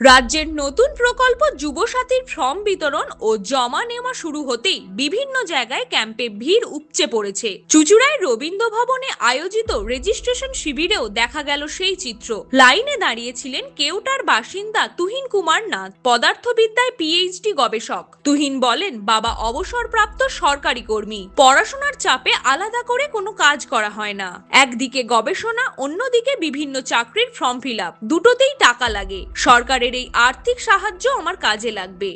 রাজ্যের নতুন প্রকল্প যুবসাথীর ফর্ম বিতরণ ও জমা নেওয়া শুরু হতেই বিভিন্ন জায়গায় ক্যাম্পে ভিড় উপচে পড়েছে। চুচুড়ায় রবীন্দ্র ভবনে আয়োজিত রেজিস্ট্রেশন শিবিরেও দেখা গেল সেই চিত্র। লাইনে দাঁড়িয়েছিলেন কেউটার বাসিন্দা তুহিন কুমার নাথ, পদার্থবিদ্যায় পিএইচডি গবেষক। তুহিন বলেন, বাবা অবসরপ্রাপ্ত সরকারি কর্মী। পড়াশোনার চাপে আলাদা করে কোনো কাজ করা হয় না। একদিকে গবেষণা, অন্যদিকে বিভিন্ন চাকরির ফর্ম ফিল আপ। দুটোতেই টাকা লাগে। সরকারের এই আর্থিক সাহায্য আমার কাজে লাগবে।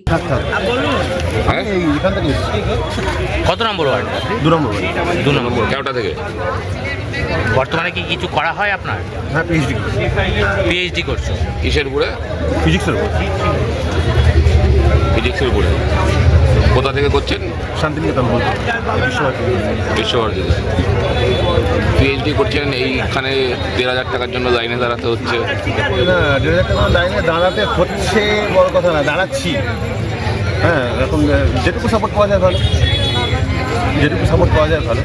কত নম্বর ওয়ার্ড? দু নম্বর দু নম্বর কেওটা থেকে? বর্তমানে কি কিছু করা হয় আপনার? হ্যাঁ পিএইচডি পিএইচডি করছ। কিসের উপরে? ফিজিক্সের উপর। ফিজিক্সের উপরে। কোথা থেকে করছেন? শান্তিনিকেতন বলতে বিশ্বভারতী পিএইচডি করছেন এইখানে দেড় হাজার টাকার জন্য লাইনে দাঁড়াতে হচ্ছে। না দেড় হাজার টাকার লাইনে দাঁড়াতে হচ্ছে বড় কথা না দাঁড়াচ্ছি। হ্যাঁ এরকম যেটুকু সাপোর্ট পাওয়া যায় ভালো। যেটুকু সাপোর্ট পাওয়া যায় ভালো।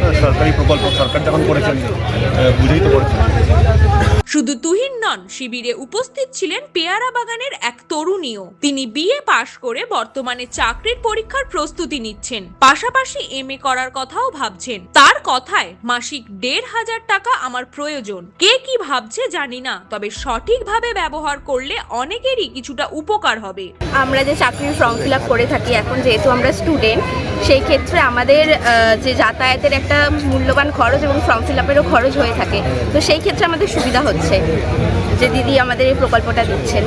হ্যাঁ, সরকারি প্রকল্প সরকার যখন করেছেন বুঝেই তো করেছেন। শুধু তুহিন নন, শিবিরে উপস্থিত ছিলেন পেয়ারা বাগানের এক তরুণীও। তিনি বিএ পাশ করে বর্তমানে চাকরির পরীক্ষার প্রস্তুতি নিচ্ছেন। পাশাপাশি এম এ করার কথাও ভাবছেন। তার কথায়, মাসিক দেড় হাজার টাকা আমার প্রয়োজন। কে কি ভাবছে জানি না, তবে সঠিকভাবে ব্যবহার করলে অনেকেরই কিছুটা উপকার হবে। আমরা যে চাকরির ফর্ম ফিল আপ করে থাকি, এখন যেহেতু আমরা স্টুডেন্ট সেই ক্ষেত্রে আমাদের যে যাতায়াতের একটা মূল্যবান খরচ এবং ফর্ম ফিল আপেরও খরচ হয়ে থাকে। তো সেই ক্ষেত্রে আমাদের সুবিধা হচ্ছে যে দিদি আমাদের এই প্রকল্পটা দিচ্ছেন।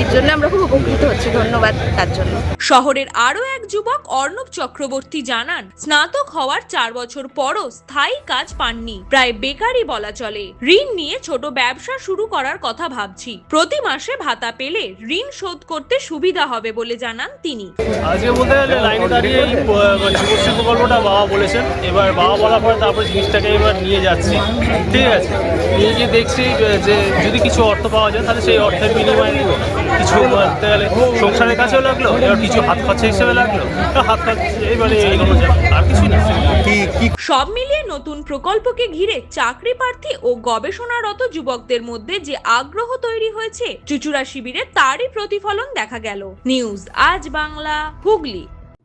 এর জন্য আমরা খুব উপকৃত হচ্ছি। ধন্যবাদ তার জন্য। শহরের আরও এক যুবক অর্ণব চক্রবর্তী জানান স্নাতক হওয়ার চার বছর পরও স্থায়ী কাজ পাননি। প্রায় বেকারই বলা চলে। ঋণ নিয়ে ছোট ব্যবসা শুরু করার কথা ভাবছি। প্রতি মাসে ভাতা পেলে ঋণ শোধ করতে সুবিধা হবে বলে জানান তিনি। আজকে বলতে গেলে লাইনে দাঁড়িয়ে মানে যুবশ্রী প্রকল্পটা বাবা বলেছেন। এবার বাবা বলার পরে তারপরে জিনিসটাকে এবার নিয়ে যাচ্ছি। ঠিক আছে? নিয়ে গিয়ে দেখছি যে যদি কিছু অর্থ পাওয়া যায় তাহলে সেই অর্থের বিনিময়ে কিছু বলতে গেলে সংসারের কাছেও লাগল এবার কিছু হাত খরচা হিসেবে লাগল। হাত খরচ এবারে এগোনো যায় আর কিছুই না। কি কি? সব মিলিয়ে নতুন প্রকল্পকে ঘিরে চাকরি প্রার্থী ও গবেষণারত যুবকদের মধ্যে যে আগ্রহ তৈরি হয়েছে চুচুড়া শিবিরে তারই প্রতিফলন দেখা গেল। নিউজ আজ বাংলা হুগলি।